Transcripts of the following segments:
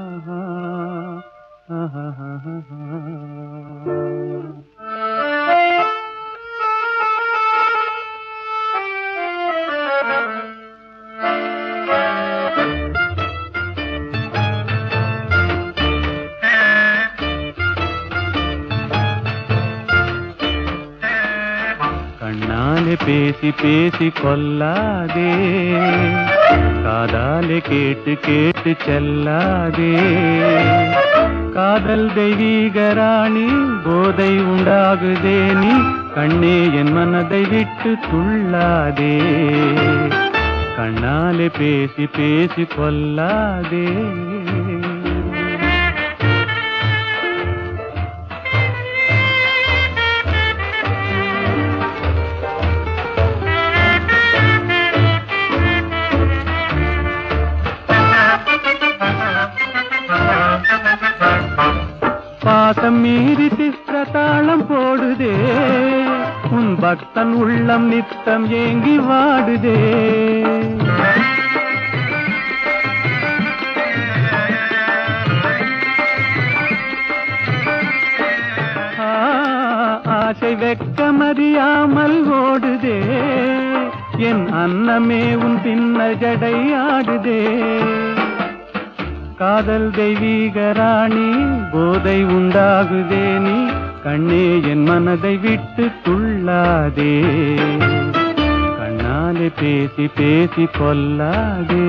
ah, ah, ah, ah, ah. காதாலே பேசி பேசி கொல்லாதே காதாலே கேட்டு கேட்டு செல்லாதே. காதல் தெய்வீக ராணி போதை உண்டாகுதே நீ. கண்ணே என் மனதை விட்டு துள்ளாதே. கண்ணாலே பேசி பேசி கொல்லாதே பாசம் மீறி போடுதே. உன் பக்தன் உள்ளம் நித்தம் ஏங்கி வாடுதே. ஆ, ஆசை வெக்கமறியாமல் ஓடுதே. என் அன்னமே உன் பின்ன ஜடை ஆடுதே. காதல் தெய்வீக ராணி போதை உண்டாகுதே நீ கண்ணே என் மனதை விட்டு துள்ளாதே. கண்ணாலே பேசி பேசி கொல்லாதே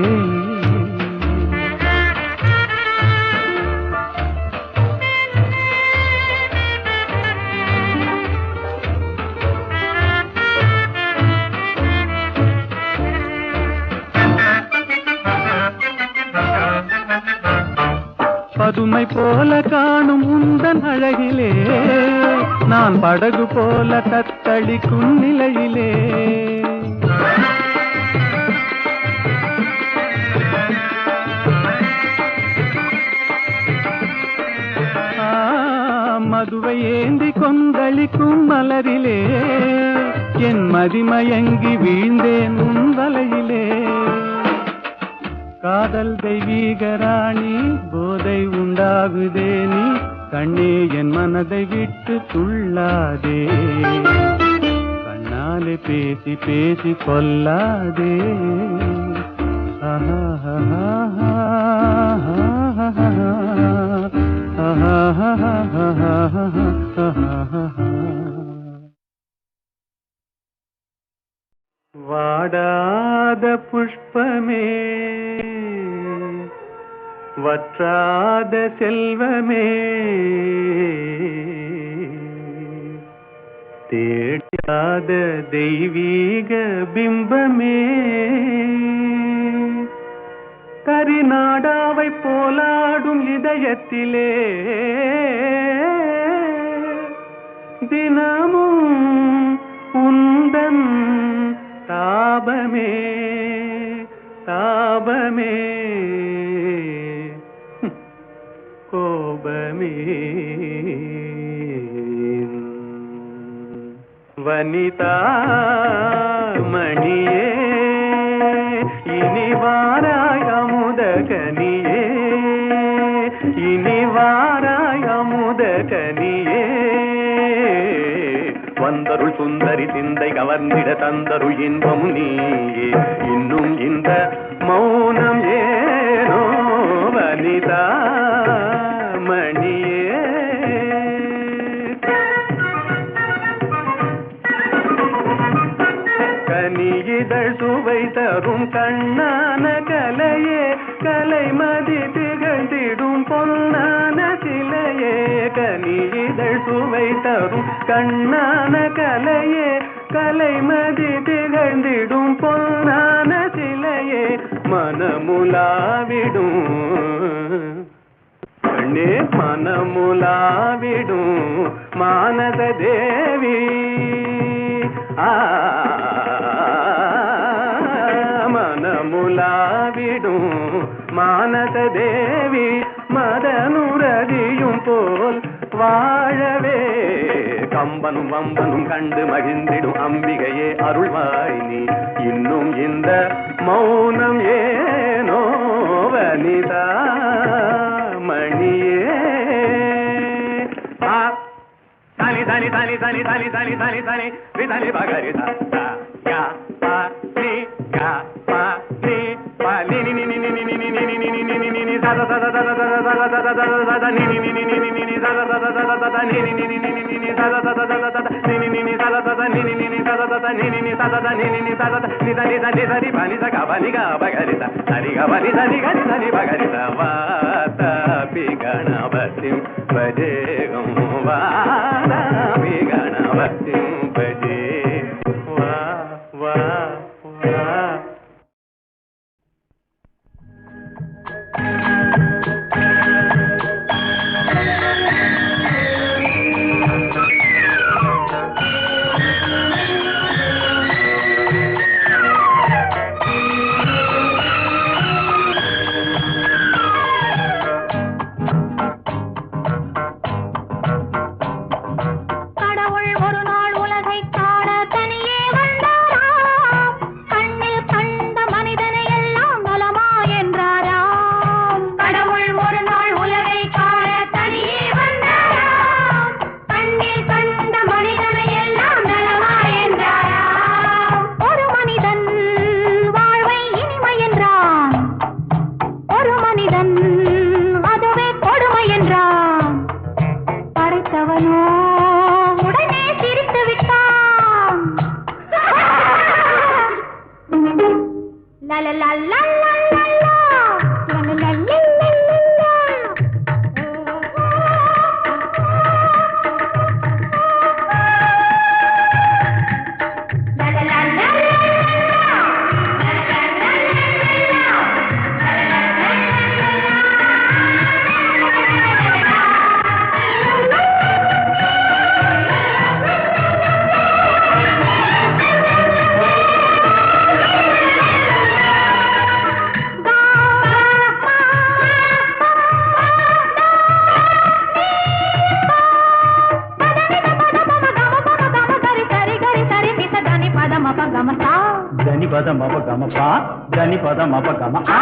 பதுமை போல காணும் உந்தன் அழகிலே. நான் படகு போல தத்தளிக்கும் நிலையிலே மதுவை ஏந்தி கொந்தளிக்கும் மலரிலே. என் மதிமயங்கி வீழ்ந்தேன் உன் வலையிலே. காதல் தெய்வீக ராணி போதை உண்டாகுதே நீ கண்ணே என் மனதை விட்டு துள்ளாதே கண்ணாலே பேசி பேசி கொல்லாதே வாடாத புஷ்பமே வற்றாத செல்வமே. தேடாத தெய்வீக பிம்பமே. கரிநாடாவை போலாடும் இதயத்திலே. மனிதா மணியே. கனியிதழ் சுவை தரும் கண்ணான கலையே கலை மதி திகழ்ந்திடும் பொன்னான சிலையே. கனியிதழ் சுவை தரும் கண்ணான கலையே கலை மதி திகழ்ந்திடும் பொன்னான சிலையே. மனமுலாவிடும் మనే మనములా విడు మానద దేవి మనములా విడు మానద దేవి மதனுரதியும் போல் வாழவே. கம்பனும் வம்பனும் கண்டு மகிழ்ந்திடும் அம்பிகையே அருள்வாய் நீ. இன்னும் இந்த மௌனம் ஏ దని దని దని దని దని దని దని విదని బగరి దా గణపతిం భజే గం వారామి గణపతిం భజే la la la. பத மப கம பா தனி பத மப கம ஆ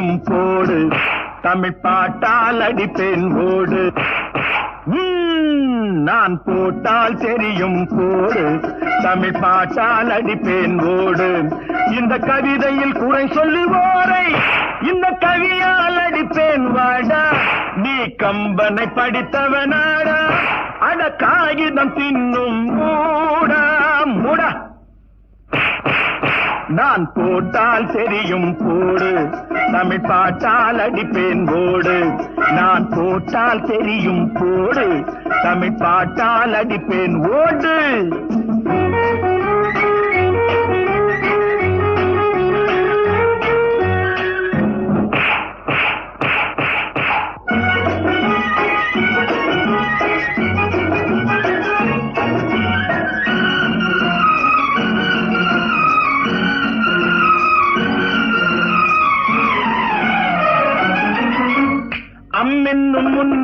தெரியும் போடு. தமிழ் பாட்டால் அடிப்பேன் ஓடு. நான் போட்டால் தெரியும் போடு. தமிழ் பாட்டால் அடிப்பேன் ஓடு. இந்த கவிதையில் குறை சொல்லுவோரை இந்த கவியால் அடிப்பேன் வாடா. நீ கம்பனை படித்தவனாடா. அட காகிதம் தின்னும் மூடா முடா. நான் போட்டால் தெரியும் போடு. தமிழ் பாட்டால் அடிப்பேன் போடு நான் போட்டால் தெரியும் போடு. தமிழ் பாட்டால் அடிப்பேன் ஓடு.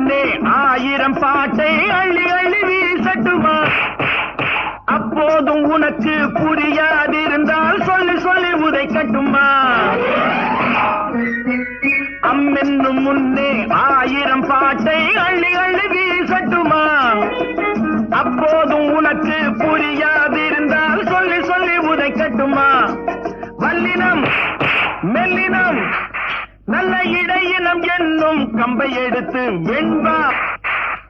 அம்மென்னும் ஆயிரம் பாட்டை அள்ளி அள்ளி வீசட்டுமா அப்போதும் உனக்கு புரியாதிருந்தால் சொல்லி சொல்லி உதைக்கட்டுமா அம்மென்னும் முன்னே ஆயிரம் பாட்டை அள்ளி அள்ளி வீசட்டுமா அப்போதும் உனக்கு புரியாதிருந்தால் சொல்லி சொல்லி உதைக்கட்டுமா வல்லினம் மெல்லினம் நல்ல இடையினம் என்னும் கம்பை எடுத்து வெண்பா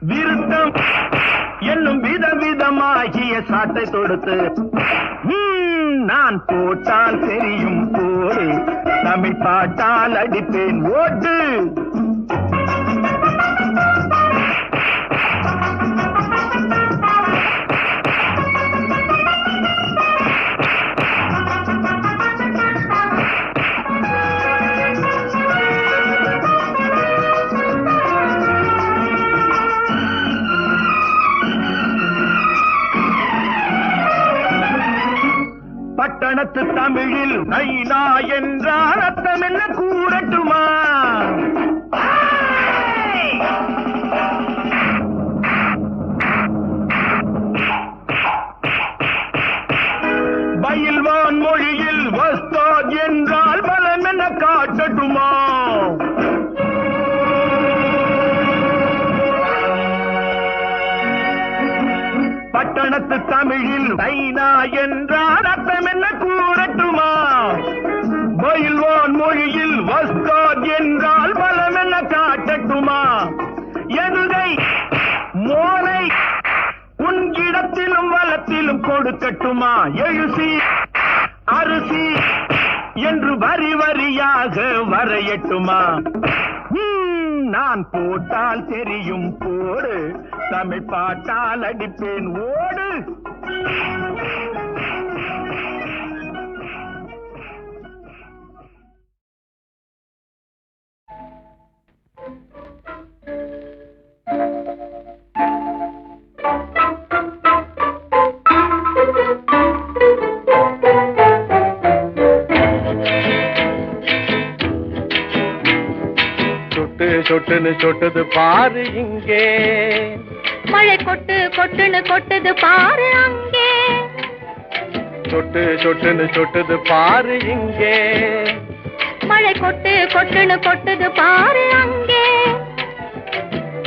விருத்தம் என்னும் விதவிதமாகிய சாட்டை தொடுத்து நான் போட்டால் தெரியும் போடு தமிழ் பாட்டால் அடிப்பேன் ஓட்டு! கணத்து தமிழில் நைனா என்றால் அர்த்தம் என்ன? கூறட்டும். எழுசி அரிசி என்று வரி வரியாக வரையட்டுமா? நான் போட்டால் தெரியும் போடு. தமிழ் பாட்டால் அடிப்பேன் ஓடு. சொட்டுன்னு சொட்டுது பாரு இங்கே. மழை கொட்டு கொட்டுன்னு கொட்டுது பாரு அங்கே. சொட்டு சொட்டுன்னு சொட்டுது பாரு இங்கே. மழை கொட்டு கொட்டுன்னு கொட்டுது பாரு அங்கே.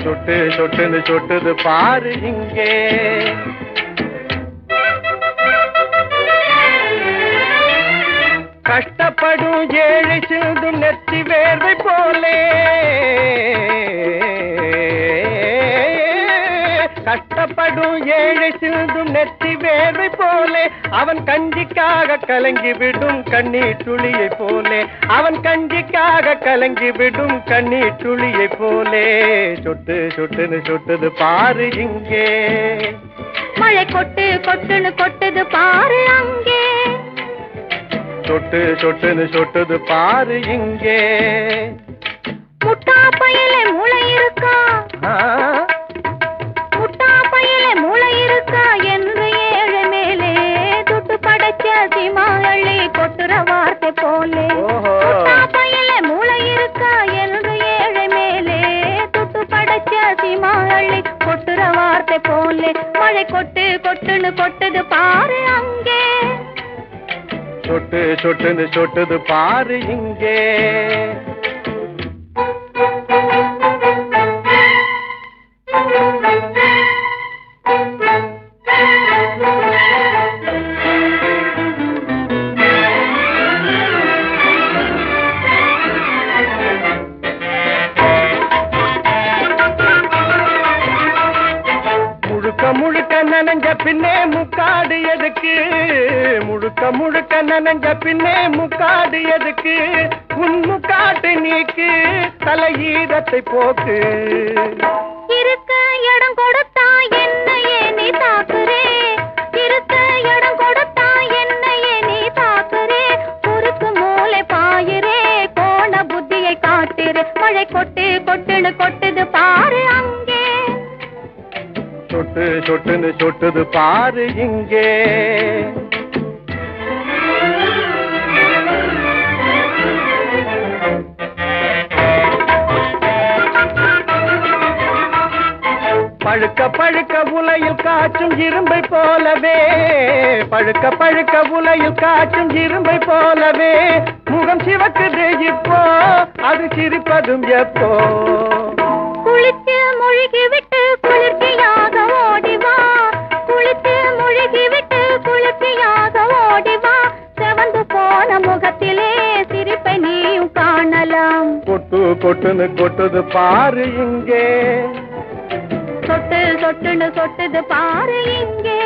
சொட்டு சொட்டுன்னு சொட்டுது பாரு இங்கே. கஷ்டப்படும் ஏழை சிந்தும் நெத்தி வேர்வை போலே. கஷ்டப்படும் ஏழை சிந்தும் நெத்தி வேர்வை போலே. அவன் கஞ்சிக்காக கலங்கி விடும் கண்ணீர் துளியை போலே. அவன் கஞ்சிக்காக கலங்கி விடும் கண்ணீர் துளியை போலே. சொட்டு சொட்டுன்னு சொட்டுது பாரு இங்கே. மழை கொட்டு கொட்டுன்னு கொட்டுது பாரு அங்கே. சொட்டு சொட்டுன்னு சொட்டுது பாரு இங்கே. முட்டா பையில மூளை இருக்கா? முட்டா பையில மூளை இருக்கா? என்று ஏழை மேலே? துட்டு படைச்ச சிமாளி கொட்டுற வார்த்தை போலே. முட்டா பையில மூளை இருக்கா? என்று ஏழை மேலே? துட்டு படைச்ச சிமாளி கொட்டுற வார்த்தை போலே. மழை கொட்டு கொட்டுன்னு கொட்டுது பாரு அங்கே. சொட்டு சொட்டுன்னு சொட்டுது பாரு இங்கே. நனைஞ்ச பின்னே முக்காடு எதுக்கு? உன் முக்காட்டு நீக்கு. தலையீரத்தை போக்கு. இருக்க இடம் கொடுத்தா என்னையே நீ தாக்குறே. இருக்க இடம் கொடுத்தா என்னையே நீ தாக்குறே. குறுக்கு மூளை பாயுறே. கோண புத்தியை காட்டுறே. மழை கொட்டு கொட்டுன்னு கொட்டுது பாரு அங்கே. சொட்டு சொட்டுன்னு சொட்டுது பாரு இங்கே. உலையில் காற்றும் இரும்பை போலவே. பழுக்க பழுக்க உலையில் காற்றும் இரும்பை போலவே. முகம் சிவக்குது இப்போ அது சிரிப்பதும் எப்போ? குளித்து முழுகி விட்டு குளிர்ச்சியாக ஓடிவா குளித்து முழுகி விட்டு குளிர்ச்சியாக ஓடிவா செவந்து போன முகத்திலே சிரிப்பை நீயும் காணலாம். கொட்டு கொட்டுன்னு கொட்டுது பாரு இங்கே. சொட்டுன்னு சொட்டுது பாரு இங்கே.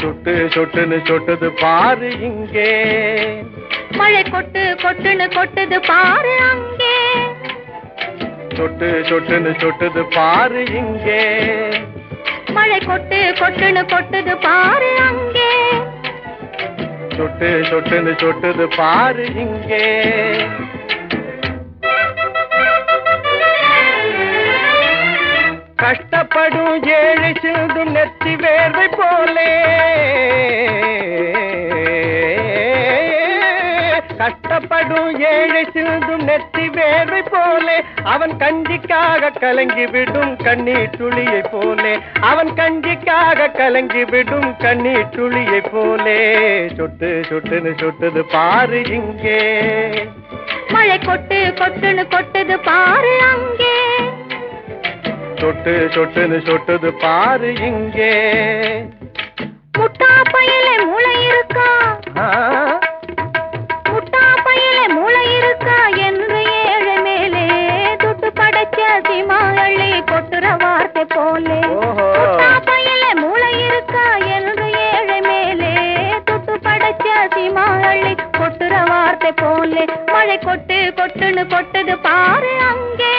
சொட்டு சொட்டுன்னு சொட்டுது பாரு இங்கே. மழை கொட்டு கொட்டுன்னு கொட்டுது பாரு அங்கே. சொட்டு சொட்டுன்னு சொட்டுது பாரு இங்கே. மழை கொட்டு கொட்டுன்னு கொட்டுது பாரு அங்கே. சொட்டு சொட்டுன்னு சொட்டுது பாரு இங்கே. கஷ்டப்படும் ஏழை சிந்தும் நெத்தி வேர்வை போலே. கஷ்டப்படும் ஏழை சிந்தும் நெத்தி வேர்வை போலே. அவன் கஞ்சிக்காக கலங்கி விடும் கண்ணீர் துளியை போலே. அவன் கஞ்சிக்காக கலங்கி விடும் கண்ணீர் துளியை போலே. சொட்டு சொட்டுன்னு சொட்டுது பாரு இங்கே. மழை கொட்டு கொட்டுன்னு கொட்டுது பாரு அங்கே. சொட்டு சொட்டுன்னு சொட்டுது பாரு இங்கே. முட்டா பையிலே மூளை இருக்கா? படைச்ச சிமாளி கொட்டுற வார்த்தை போலே. பையிலே மூளை இருக்கா? என்று ஏழை மேலே. துட்டு படைச்ச சிமாளி கொட்டுற வார்த்தை போலே. மழை கொட்டு கொட்டுன்னு கொட்டுது பாரு அங்கே.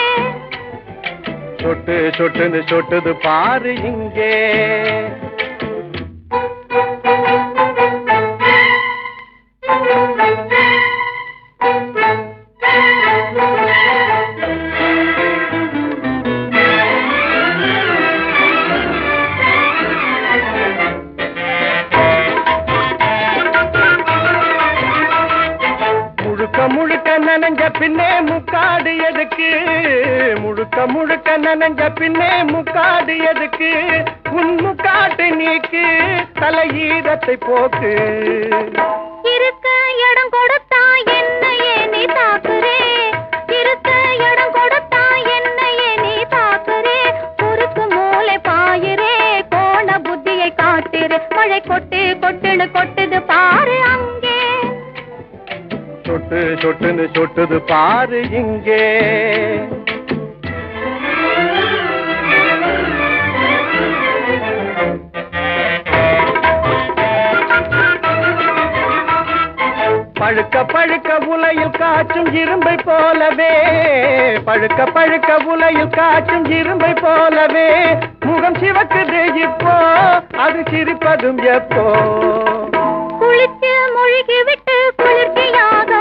சொட்டு சொட்டுன்னு சொட்டுது பாரு இங்கே. எதுக்கு? முழுக்க முழுக்க நனஞ்ச பின்னே முக்காடு எதுக்கு? உன் முக்காட்டு நீக்கு தலையீரத்தை போக்கு. இருக்க இடம் கொடுத்தா என்ன சொட்டு சொட்டுன்னு சொட்டுது பாரு இங்கே. பழுக்க பழுக்க உலையில் காற்றும் இரும்பை போலவே. பழுக்க பழுக்க உலையில் காற்றும் இரும்பை போலவே. முகம் சிவக்குது இப்போ அது சிரிப்பதும் எப்போ? குளித்து மூழ்கிவிட்டு குளிர்ச்சியாக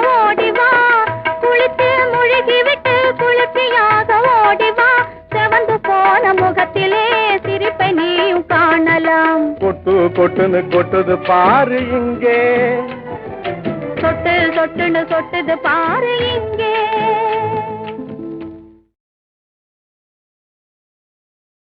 முழுகிவிட்டு குளிர்ச்சியாக ஓடிவா செவந்து போன முகத்திலே சிரிப்பை நீயும் காணலாம். பொட்டு பொட்டுன்னு கொட்டுது பாரு இங்கே. சொட்டு சொட்டுன்னு சொட்டுது பாரு இங்கே.